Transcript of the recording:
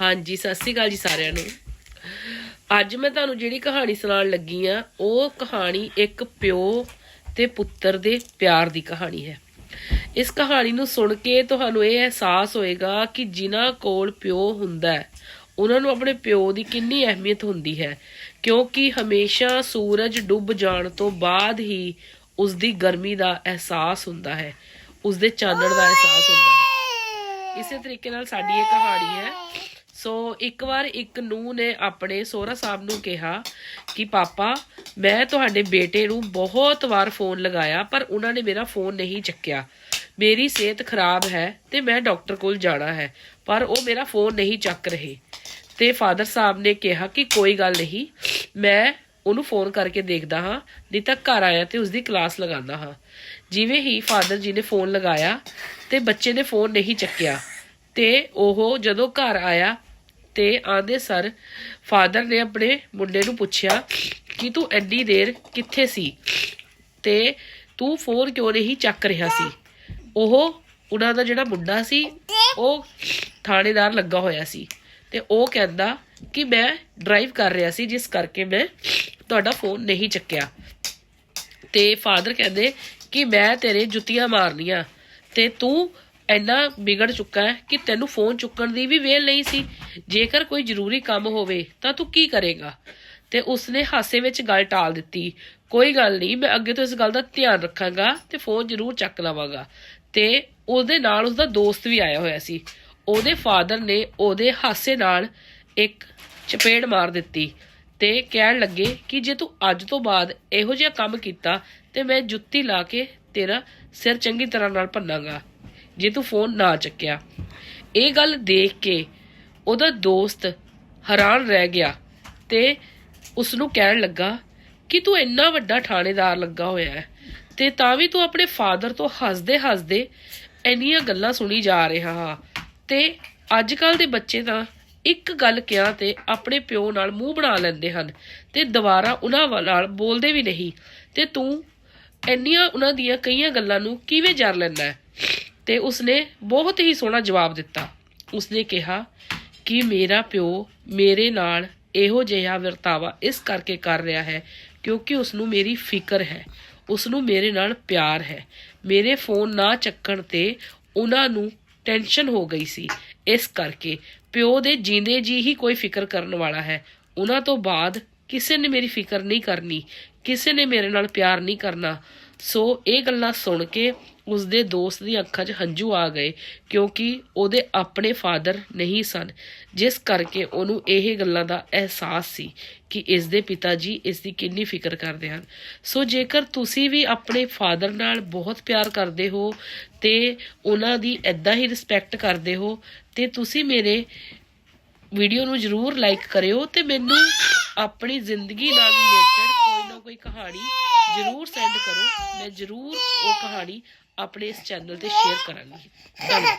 ਹਾਂਜੀ, ਸਤਿ ਸ਼੍ਰੀ ਅਕਾਲ ਜੀ ਸਾਰਿਆਂ ਨੂੰ। ਅੱਜ ਮੈਂ ਤੁਹਾਨੂੰ ਜਿਹੜੀ ਕਹਾਣੀ ਸੁਣਾਉਣ ਲੱਗੀ ਆ ਉਹ ਕਹਾਣੀ ਇੱਕ ਪਿਓ ਤੇ ਪੁੱਤਰ ਦੇ ਪਿਆਰ ਦੀ ਕਹਾਣੀ ਹੈ। ਇਸ ਕਹਾਣੀ ਨੂੰ ਸੁਣ ਕੇ ਤੁਹਾਨੂੰ ਇਹ ਅਹਿਸਾਸ ਹੋਏਗਾ ਕਿ ਜਿਨ੍ਹਾਂ ਕੋਲ ਪਿਓ ਹੁੰਦਾ ਹੈ, ਉਹਨਾਂ ਨੂੰ ਆਪਣੇ ਪਿਓ ਦੀ ਕਿੰਨੀ ਅਹਿਮੀਅਤ ਹੁੰਦੀ ਹੈ, ਕਿਉਂਕਿ ਹਮੇਸ਼ਾ ਸੂਰਜ ਡੁੱਬ ਜਾਣ ਤੋਂ ਬਾਅਦ ਹੀ ਉਸ ਦੀ ਗਰਮੀ ਦਾ ਅਹਿਸਾਸ ਹੁੰਦਾ ਹੈ ਉਸ ਦੇ ਚਾਨਣ ਦਾ ਅਹਿਸਾਸ ਹੁੰਦਾ ਹੈ। ਇਸੇ ਤਰੀਕੇ ਨਾਲ ਸਾਡੀ ਇਹ ਕਹਾਣੀ ਹੈ ਸੋ ਇੱਕ ਵਾਰ ਇੱਕ ਨੂੰ ਨੇ ਆਪਣੇ ਸੋਹਰਾ ਸਾਹਿਬ ਨੂੰ ਕਿਹਾ ਕਿ ਪਾਪਾ, ਮੈਂ ਤੁਹਾਡੇ ਬੇਟੇ ਨੂੰ ਬਹੁਤ ਵਾਰ ਫੋਨ ਲਗਾਇਆ, ਪਰ ਉਹਨਾਂ ਨੇ ਮੇਰਾ ਫੋਨ ਨਹੀਂ ਚੱਕਿਆ। ਮੇਰੀ ਸਿਹਤ ਖਰਾਬ ਹੈ ਤੇ ਮੈਂ ਡਾਕਟਰ ਕੋਲ ਜਾਣਾ ਹੈ, ਪਰ ਉਹ ਮੇਰਾ ਫੋਨ ਨਹੀਂ ਚੱਕ ਰਹੇ। ਤੇ ਫਾਦਰ ਸਾਹਿਬ ਨੇ ਕਿਹਾ ਕਿ ਕੋਈ ਗੱਲ ਨਹੀਂ, ਮੈਂ ਉਹਨੂੰ ਫੋਨ ਕਰਕੇ ਦੇਖਦਾ ਹਾਂ, ਨਹੀਂ ਤਾਂ ਘਰ ਆਇਆ ਤੇ ਉਸਦੀ ਕਲਾਸ ਲਗਾਉਂਦਾ ਹਾਂ। ਜਿਵੇਂ ਹੀ ਫਾਦਰ ਜੀ ਨੇ ਫੋਨ ਲਗਾਇਆ ਤੇ ਬੱਚੇ ਨੇ ਫੋਨ ਨਹੀਂ ਚੱਕਿਆ ਤੇ ਉਹ ਜਦੋਂ ਘਰ ਆਇਆ ਤੇ ਆਂਦੇ ਸਰ ਫਾਦਰ ਨੇ ਆਪਣੇ ਮੁੰਡੇ ਨੂੰ ਪੁੱਛਿਆ ਕਿ ਤੂੰ ਐਡੀ ਦੇਰ ਕਿੱਥੇ ਸੀ ਤੇ ਤੂੰ ਫੋਨ ਕਿਉਂ ਨਹੀਂ ਚੱਕ ਰਿਹਾ ਸੀ? ਉਹ ਉਹਨਾਂ ਦਾ ਜਿਹੜਾ ਮੁੰਡਾ ਸੀ, ਉਹ ਥਾਣੇਦਾਰ ਲੱਗਾ ਹੋਇਆ ਸੀ ਤੇ ਉਹ ਕਹਿੰਦਾ ਕਿ ਮੈਂ ਡਰਾਈਵ ਕਰ ਰਿਹਾ ਸੀ, ਜਿਸ ਕਰਕੇ ਮੈਂ ਤੁਹਾਡਾ ਫੋਨ ਨਹੀਂ ਚੱਕਿਆ। ਤੇ ਫਾਦਰ ਕਹਿੰਦੇ ਕਿ ਮੈਂ ਤੇਰੇ ਜੁੱਤੀਆਂ ਮਾਰਨੀਆਂ ਤੇ ਤੂੰ ਇੰਨਾ ਵਿਗੜ ਚੁੱਕਾ ਹੈ ਕਿ ਤੈਨੂੰ ਫੋਨ ਚੁੱਕਣ ਦੀ ਵੀ ਵੇਲ ਨਹੀਂ ਸੀ। ਜੇਕਰ ਕੋਈ ਜ਼ਰੂਰੀ ਕੰਮ ਹੋਵੇ ਤਾਂ ਤੂੰ ਕੀ ਕਰੇਗਾ? ਤੇ ਉਸਨੇ ਹਾਸੇ ਵਿੱਚ ਗੱਲ ਟਾਲ ਦਿੱਤੀ। ਕੋਈ ਗੱਲ ਨਹੀਂ, ਮੈਂ ਅੱਗੇ ਤੋਂ ਇਸ ਗੱਲ ਦਾ ਧਿਆਨ ਰੱਖਾਂਗਾ ਤੇ ਫੋਨ ਜ਼ਰੂਰ ਚੱਕ ਲਵਾਂਗਾ। ਤੇ ਉਹਦੇ ਨਾਲ ਉਸਦਾ ਦੋਸਤ ਵੀ ਆਇਆ ਹੋਇਆ ਸੀ। ਉਹਦੇ ਫਾਦਰ ਨੇ ਉਹਦੇ ਹਾਸੇ ਨਾਲ ਇੱਕ ਚਪੇੜ ਮਾਰ ਦਿੱਤੀ ਤੇ ਕਹਿਣ ਲੱਗੇ ਕਿ ਜੇ ਤੂੰ ਅੱਜ ਤੋਂ ਬਾਅਦ ਇਹੋ ਜਿਹਾ ਕੰਮ ਕੀਤਾ ਤੇ ਮੈਂ ਜੁੱਤੀ ਲਾ ਕੇ ਤੇਰਾ ਸਿਰ ਚੰਗੀ ਤਰ੍ਹਾਂ ਨਾਲ ਭੰਨਾਂਗਾ। ਜੇ ਤੂੰ ਫੋਨ ਨਾ ਚੱਕਿਆ। ਇਹ ਗੱਲ ਦੇਖ ਕੇ ਉਹਦਾ ਦੋਸਤ ਹੈਰਾਨ ਰਹਿ ਗਿਆ ਤੇ ਉਸ ਨੂੰ ਕਹਿਣ ਲੱਗਾ ਕਿ ਤੂੰ ਇੰਨਾ ਵੱਡਾ ਥਾਣੇਦਾਰ ਲੱਗਾ ਹੋਇਆ ਹੈ ਤੇ ਤਾਂ ਵੀ ਤੂੰ ਆਪਣੇ ਫਾਦਰ ਤੋਂ ਹੱਸਦੇ ਹੱਸਦੇ ਇੰਨੀਆਂ ਗੱਲਾਂ ਸੁਣੀ ਜਾ ਰਿਹਾ ਹਾਂ। ਤੇ ਅੱਜ ਕੱਲ ਦੇ ਬੱਚੇ ਤਾਂ ਇੱਕ ਗੱਲ ਕਿਹਾ ਤੇ ਆਪਣੇ ਪਿਓ ਨਾਲ ਮੂੰਹ ਬਣਾ ਲੈਂਦੇ ਹਨ ਤੇ ਦੁਬਾਰਾ ਉਹਨਾਂ ਨਾਲ ਬੋਲਦੇ ਵੀ ਨਹੀਂ ਤੇ ਤੂੰ ਇੰਨੀਆਂ ਉਹਨਾਂ ਦੀਆਂ ਕਈਆਂ ਗੱਲਾਂ ਨੂੰ ਕਿਵੇਂ ਜਰ ਲੈਂਦਾ ਤੇ ਉਸਨੇ ਬਹੁਤ ਹੀ ਸੋਹਣਾ ਜਵਾਬ ਦਿੱਤਾ। ਉਸਨੇ ਕਿਹਾ ਕਿ ਮੇਰਾ ਪਿਓ ਮੇਰੇ ਨਾਲ ਇਹੋ ਜਿਹਾ ਵਰਤਾਵਾ ਇਸ ਕਰਕੇ ਕਰ ਰਿਹਾ ਹੈ ਕਿਉਂਕਿ ਉਸ ਨੂੰ ਮੇਰੀ ਫਿਕਰ ਹੈ। ਉਸ ਨੂੰ ਮੇਰੇ ਨਾਲ ਪਿਆਰ ਹੈ। ਮੇਰੇ ਫੋਨ ਨਾ ਚੱਕਣ ਤੇ ਉਹਨਾਂ ਨੂੰ ਟੈਨਸ਼ਨ ਹੋ ਗਈ ਸੀ। ਇਸ ਕਰਕੇ ਪਿਓ ਦੇ ਜਿੰਦੇ ਜੀ ਹੀ ਕੋਈ ਫਿਕਰ ਕਰਨ ਵਾਲਾ ਹੈ। ਉਹਨਾਂ ਤੋਂ ਬਾਅਦ ਕਿਸੇ ਨੇ ਮੇਰੀ ਫਿਕਰ ਨਹੀਂ ਕਰਨੀ, ਕਿਸੇ ਨੇ ਮੇਰੇ ਨਾਲ ਪਿਆਰ ਨਹੀਂ ਕਰਨਾ। ਸੋ ਇਹ ਗੱਲਾਂ ਸੁਣ ਕੇ ਉਸਦੇ ਦੋਸਤ ਦੀਆਂ ਅੱਖਾਂ 'ਚ ਹੰਝੂ ਆ ਗਏ ਕਿਉਂਕਿ ਉਹਦੇ ਆਪਣੇ ਫਾਦਰ ਨਹੀਂ ਸਨ। ਜਿਸ ਕਰਕੇ ਉਹਨੂੰ ਇਹ ਗੱਲਾਂ ਦਾ ਅਹਿਸਾਸ ਸੀ ਕਿ ਇਸ ਦੇ ਪਿਤਾ ਜੀ ਇਸ ਦੀ ਕਿੰਨੀ ਫਿਕਰ ਕਰਦੇ ਹਨ। ਸੋ ਜੇਕਰ ਤੁਸੀਂ ਵੀ ਆਪਣੇ ਫਾਦਰ ਨਾਲ ਬਹੁਤ ਪਿਆਰ ਕਰਦੇ ਹੋ ਤੇ ਉਹਨਾਂ ਦੀ ਐਦਾਂ ਹੀ ਰਿਸਪੈਕਟ ਕਰਦੇ ਹੋ, ਤੇ ਤੁਸੀਂ ਮੇਰੇ ਵੀਡੀਓ ਨੂੰ ਜਰੂਰ ਲਾਈਕ ਕਰਿਓ ਤੇ ਮੈਨੂੰ ਆਪਣੀ ਜ਼ਿੰਦਗੀ ਨਾਲ ਰਿਲੇਟਡ ਕੋਈ ਨਾ ਕੋਈ ਕਹਾਣੀ ਜਰੂਰ ਸੈਂਡ ਕਰੋ। ਮੈਂ ਜਰੂਰ ਉਹ ਕਹਾਣੀ ਆਪਣੇ ਇਸ ਚੈਨਲ ਤੇ ਸ਼ੇਅਰ ਕਰਾਂਗੀ ਧੰਨਵਾਦ।